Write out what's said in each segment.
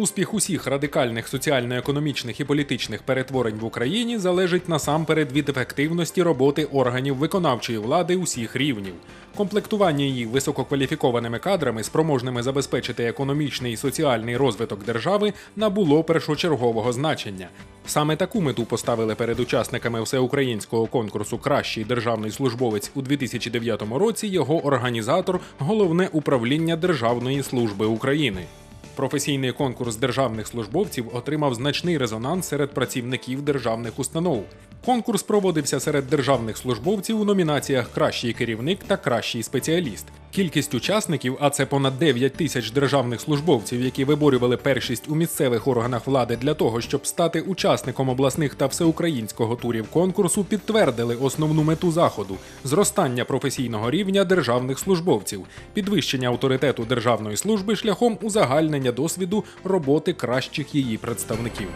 Успіх усіх радикальних соціально-економічних і політичних перетворень в Україні залежить насамперед від ефективності роботи органів виконавчої влади усіх рівнів. Комплектування її висококваліфікованими кадрами, спроможними забезпечити економічний і соціальний розвиток держави, набуло першочергового значення. Саме таку мету поставили перед учасниками всеукраїнського конкурсу Кращий державний службовець у 2009 році його організатор, головне управління Державної служби України. Професійний конкурс державних службовців отримав значний резонанс серед працівників державних установ. Конкурс проводився серед державних службовців у номінаціях Кращий керівник та кращий спеціаліст. Кількість учасників, а це понад 9 тисяч державних службовців, які виборювали першість у місцевих органах влади для того, щоб стати учасником обласних та всеукраїнського турів конкурсу, підтвердили основну мету заходу зростання професійного рівня державних службовців, підвищення авторитету державної служби шляхом узагальнення досвіду роботи кращих її представників.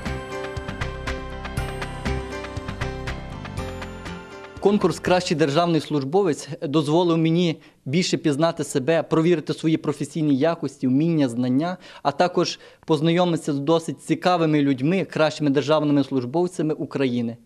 Конкурс Кращий державний службовець дозволив мені більше пізнати себе, провірити свої професійні якості, вміння, знання, а також познайомитися з досить цікавими людьми, кращими державними службовцями України.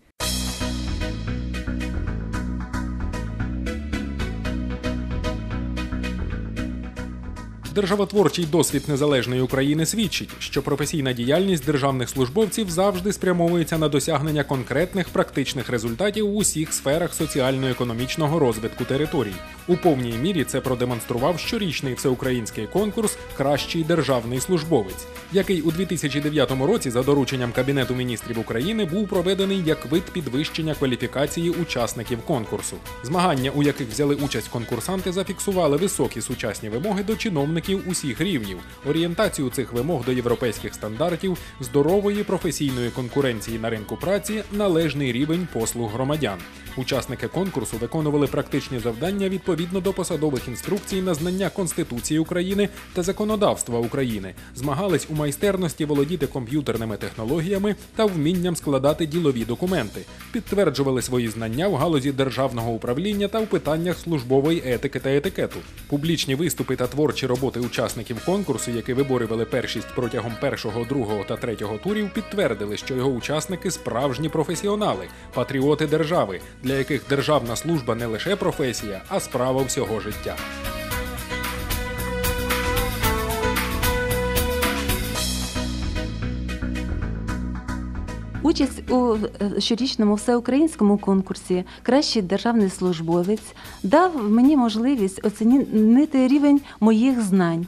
Державотворчий досвід незалежної України свідчить, що професійна діяльність державних службовців завжди спрямовується на досягнення конкретних практичних результатів в усіх сферах соціально-економічного розвитку територій. У повній мірі це продемонстрував щорічний всеукраїнський конкурс Кращий державний службовець, який у 2009 році за дорученням Кабінету міністрів України був проведений як вид підвищення кваліфікації учасників конкурсу. Змагання, у яких взяли участь конкурсанти, зафіксували високі сучасні вимоги до чиновників усіх рівнів, орієнтацію цих вимог до європейських стандартів, здорової професійної конкуренції на ринку праці, належний рівень послуг громадян. Учасники конкурсу виконували практичні завдання відповідно до посадових інструкцій на знання Конституції України та законодавства України, змагались у майстерності володіти комп'ютерними технологіями та вмінням складати ділові документи, підтверджували свої знання в галузі державного управління та в питаннях службової етики та етикету. Публічні виступи та творчі роботи учасників конкурсу, які виборювали першість протягом першого, другого та третього турів, підтвердили, що його учасники справжні професіонали, патріоти держави, для яких державна служба не лише професія, а справа всього життя. Участь у е, щорічному всеукраїнському конкурсі Кращий державний службовець дав мені можливість оцінити рівень моїх знань,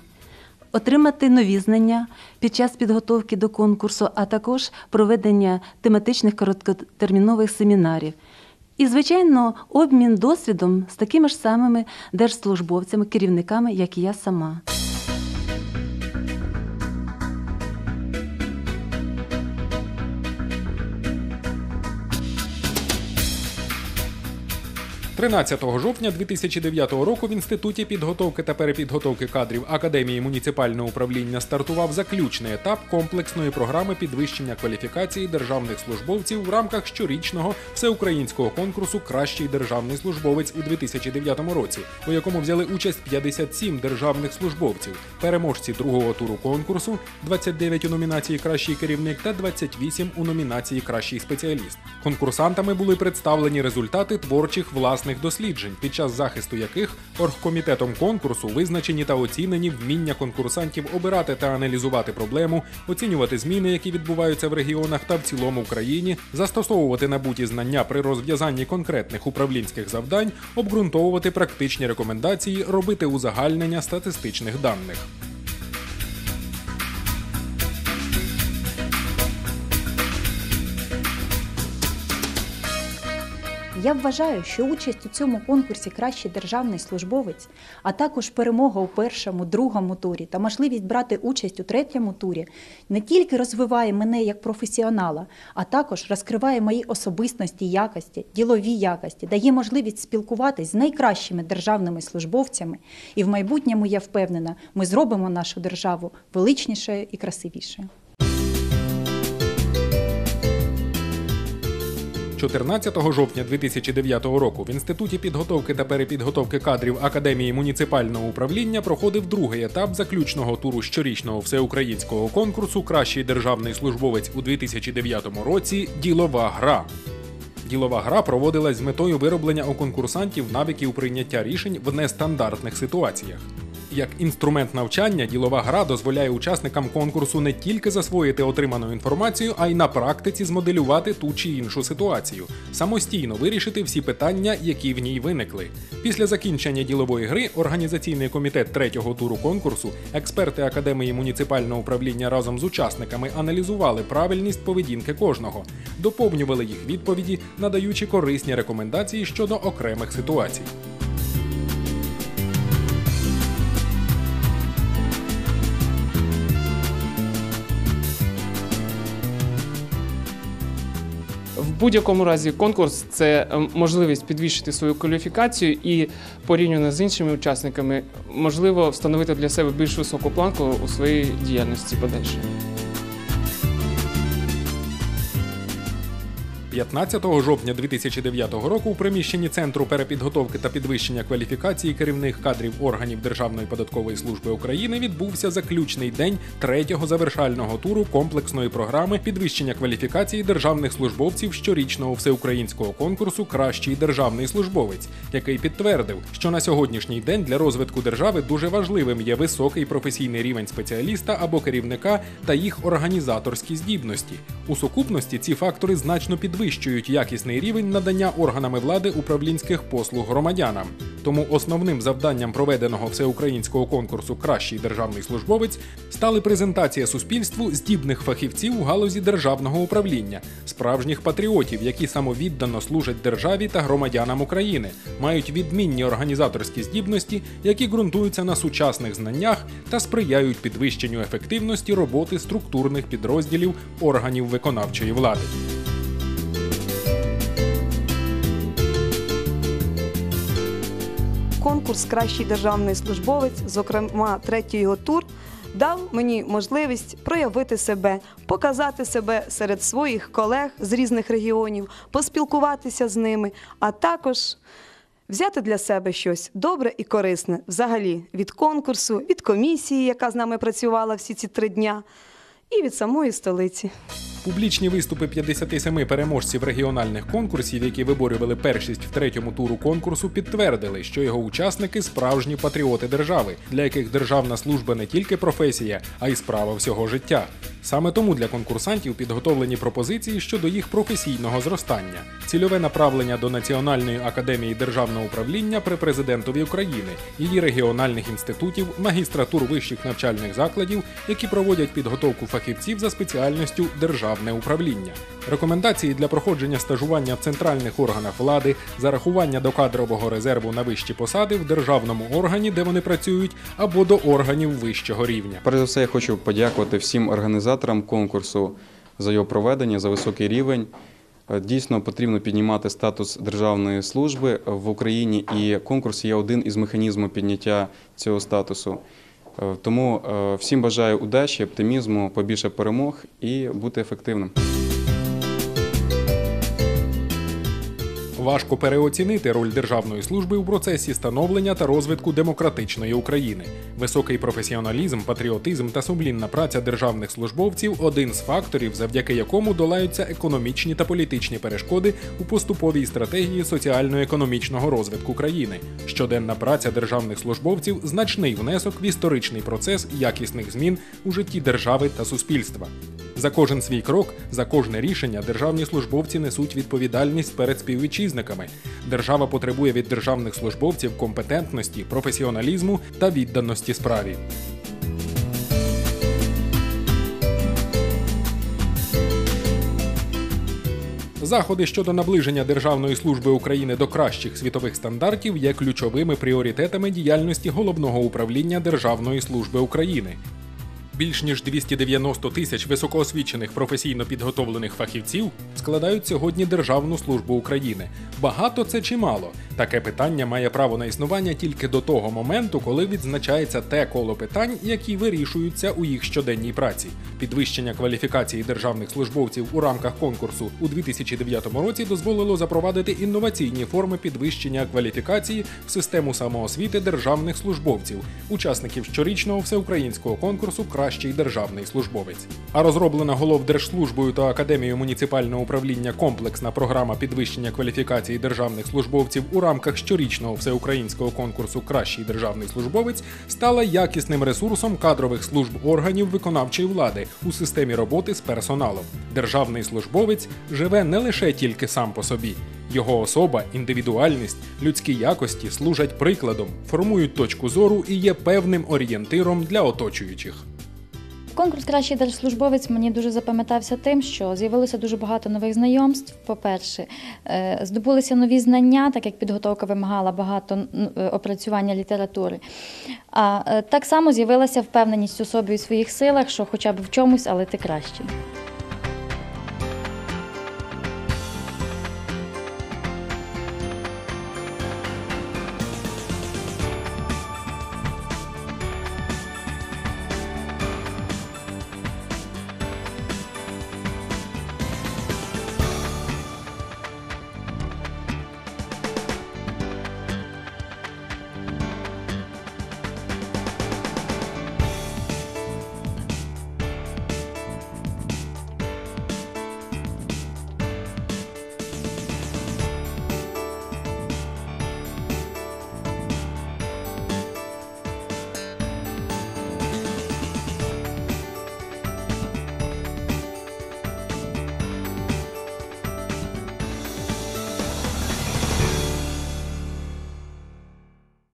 отримати нові знання під час підготовки до конкурсу, а також проведення тематичних короткотермінових семінарів. І, звичайно, обмін досвідом з такими ж самими держслужбовцями, керівниками, як і я сама. 13 жовтня 2009 року в інституті підготовки та перепідготовки кадрів Академії муніципального управління стартував заключний етап комплексної програми підвищення кваліфікації державних службовців в рамках щорічного всеукраїнського конкурсу Кращий державний службовець у 2009 році, у якому взяли участь 57 державних службовців, переможці другого туру конкурсу, 29 у номінації Кращий керівник та 28 у номінації Кращий спеціаліст. Конкурсантами були представлені результати творчих власних власних досліджень, під час захисту яких оргкомітетом конкурсу визначені та оцінені вміння конкурсантів обирати та аналізувати проблему, оцінювати зміни, які відбуваються в регіонах та в цілому Україні, застосовувати набуті знання при розв'язанні конкретних управлінських завдань, обґрунтовувати практичні рекомендації, робити узагальнення статистичних даних. Я вважаю, що участь у цьому конкурсі кращий державний службовець, а також перемога у першому, другому турі та можливість брати участь у третьому турі не тільки розвиває мене як професіонала, а також розкриває мої особистості якості, ділові якості, дає можливість спілкуватись з найкращими державними службовцями. І в майбутньому я впевнена, ми зробимо нашу державу величнішою і красивішою. 14 жовтня 2009 року в Інституті підготовки та перепідготовки кадрів Академії муніципального управління проходив другий етап заключного туру щорічного всеукраїнського конкурсу Кращий державний службовець у 2009 році Ділова гра. Ділова гра проводилась з метою вироблення у конкурсантів навиків прийняття рішень в нестандартних ситуаціях. Як інструмент навчання, ділова гра дозволяє учасникам конкурсу не тільки засвоїти отриману інформацію, а й на практиці змоделювати ту чи іншу ситуацію, самостійно вирішити всі питання, які в ній виникли. Після закінчення ділової гри організаційний комітет третього туру конкурсу, експерти академії муніципального управління разом з учасниками аналізували правильність поведінки кожного, доповнювали їх відповіді, надаючи корисні рекомендації щодо окремих ситуацій. Будь-якому разі конкурс це е, можливість підвищити свою кваліфікацію і порівняно з іншими учасниками можливо встановити для себе більш високу планку у своїй діяльності подальшій. 15 жовтня 2009 року у приміщенні Центру перепідготовки та підвищення кваліфікації керівних кадрів органів Державної податкової служби України відбувся заключний день третього завершального туру комплексної програми підвищення кваліфікації державних службовців щорічного всеукраїнського конкурсу Кращий державний службовець, який підтвердив, що на сьогоднішній день для розвитку держави дуже важливим є високий професійний рівень спеціаліста або керівника та їх організаторські здібності. У сукупності ці фактори значно підвищують якісний рівень надання органами влади управлінських послуг громадянам. Тому основним завданням проведеного всеукраїнського конкурсу Кращий державний службовець стали презентація суспільству здібних фахівців у галузі державного управління, справжніх патріотів, які самовіддано служать державі та громадянам України, мають відмінні організаторські здібності, які ґрунтуються на сучасних знаннях та сприяють підвищенню ефективності роботи структурних підрозділів органів виконавчої влади. Конкурс Кращий державний службовець, зокрема, третій його тур, дав мені можливість проявити себе, показати себе серед своїх колег з різних регіонів, поспілкуватися з ними, а також взяти для себе щось добре і корисне взагалі від конкурсу, від комісії, яка з нами працювала всі ці три дня, і від самої столиці. Публічні виступи 57 переможців регіональних конкурсів, які виборювали першість в третьому туру конкурсу, підтвердили, що його учасники справжні патріоти держави, для яких державна служба не тільки професія, а й справа всього життя. Саме тому для конкурсантів підготовлені пропозиції щодо їх професійного зростання, цільове направлення до Національної академії державного управління при президентові України, її регіональних інститутів, магістратур вищих навчальних закладів, які проводять підготовку фахівців за спеціальністю державне управління, рекомендації для проходження стажування в центральних органах влади, зарахування до кадрового резерву на вищі посади в державному органі, де вони працюють, або до органів вищого рівня. Перш за все, я хочу подякувати всім організаторам конкурсу за його проведення, за високий рівень. Е, Дійсно потрібно піднімати статус державної служби в Україні, і конкурс є один із механізмів підняття цього статусу. Е, Тому е, всім бажаю удачі, оптимізму, побільше перемог і бути ефективним. Важко переоцінити роль державної служби у процесі становлення та розвитку демократичної України. Високий професіоналізм, патріотизм та сумлінна праця державних службовців один з факторів, завдяки якому долаються економічні та політичні перешкоди у поступовій стратегії соціально-економічного розвитку країни. Щоденна праця державних службовців значний внесок в історичний процес якісних змін у житті держави та суспільства. За кожен свій крок, за кожне рішення державні службовці несуть відповідальність перед співвітчизниками. Держава потребує від державних службовців компетентності, професіоналізму та відданості справі. Заходи щодо наближення Державної служби України до кращих світових стандартів є ключовими пріоритетами діяльності головного управління Державної служби України. Більш ніж 290 тисяч високоосвічених професійно підготовлених фахівців складають сьогодні Державну службу України. Багато це чи мало? Таке питання має право на існування тільки до того моменту, коли відзначається те коло питань, які вирішуються у їх щоденній праці. Підвищення кваліфікації державних службовців у рамках конкурсу у 2009 році дозволило запровадити інноваційні форми підвищення кваліфікації в систему самоосвіти державних службовців, учасників щорічного всеукраїнського конкурсу Кращий державний службовець. А розроблена Головдержслужбою та Академією муніципального управління комплексна програма підвищення кваліфікації державних службовців у рамках щорічного всеукраїнського конкурсу Кращий державний службовець стала якісним ресурсом кадрових служб органів виконавчої влади у системі роботи з персоналом. Державний службовець живе не лише тільки сам по собі. Його особа, індивідуальність, людські якості служать прикладом, формують точку зору і є певним орієнтиром для оточуючих. Конкурс Кращий держслужбовець мені дуже запам'ятався тим, що з'явилося дуже багато нових знайомств. По-перше, е, здобулися нові знання, так як підготовка вимагала багато е, опрацювання літератури. А е, так само з'явилася впевненість у собі і своїх силах, що хоча б в чомусь, але ти кращий.